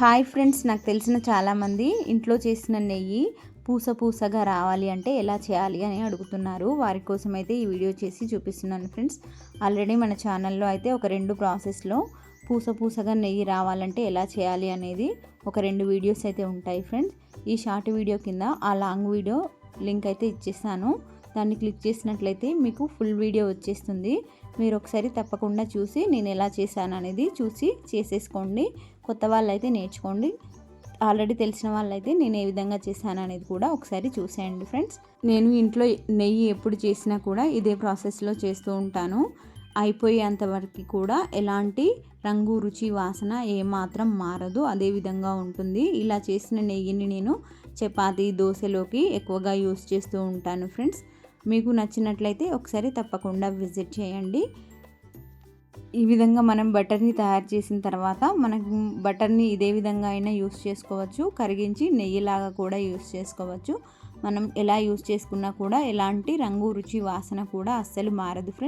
Hi friends నాకు తెలిసిన చాలామంది ఇంట్లో చేసిన నెయ్యి పూస పూసగా రావాలి అంటే ఎలా చేయాలి అని అడుగుతున్నారు. వారి కోసం అయితే ఈ వీడియో చేసి చూపిస్తున్నాను ఫ్రెండ్స్. ఆల్రెడీ మన ఛానల్లో అయితే ఒక రెండు ప్రాసెస్లో పూస పూసగా నెయ్యి రావాలంటే ఎలా చేయాలి అనేది ఒక రెండు వీడియోస్ అయితే ఉంటాయి ఫ్రెండ్స్. ఈ షార్ట్ వీడియో కింద ఆ లాంగ్ వీడియో లింక్ అయితే ఇచ్చేస్తాను. దాన్ని క్లిక్ చేసినట్లయితే మీకు ఫుల్ వీడియో వచ్చేస్తుంది. మీరు ఒకసారి తప్పకుండా చూసి నేను ఎలా చేశాను అనేది చూసి చేసేసుకోండి. కొత్త వాళ్ళైతే నేర్చుకోండి. ఆల్రెడీ తెలిసిన వాళ్ళైతే నేను ఏ విధంగా చేశాను అనేది కూడా ఒకసారి చూసేయండి ఫ్రెండ్స్. నేను ఇంట్లో నెయ్యి ఎప్పుడు చేసినా కూడా ఇదే ప్రాసెస్లో చేస్తూ ఉంటాను. అయిపోయేంత వరకు కూడా ఎలాంటి రంగు రుచి వాసన ఏమాత్రం మారదు. అదే విధంగా ఉంటుంది. ఇలా చేసిన నెయ్యిని నేను చపాతి దోశలోకి ఎక్కువగా యూస్ చేస్తూ ఉంటాను ఫ్రెండ్స్. మీకు నచ్చినట్లయితే ఒకసారి తప్పకుండా విజిట్ చేయండి. ఈ విధంగా మనం బటర్ని తయారు చేసిన తర్వాత మనకు బటర్ని ఇదే విధంగా అయినా యూస్ చేసుకోవచ్చు. కరిగించి నెయ్యిలాగా కూడా యూస్ చేసుకోవచ్చు. మనం ఎలా యూస్ చేసుకున్నా కూడా ఎలాంటి రంగు రుచి వాసన కూడా అస్సలు మారదు. ఫ్రెండ్స్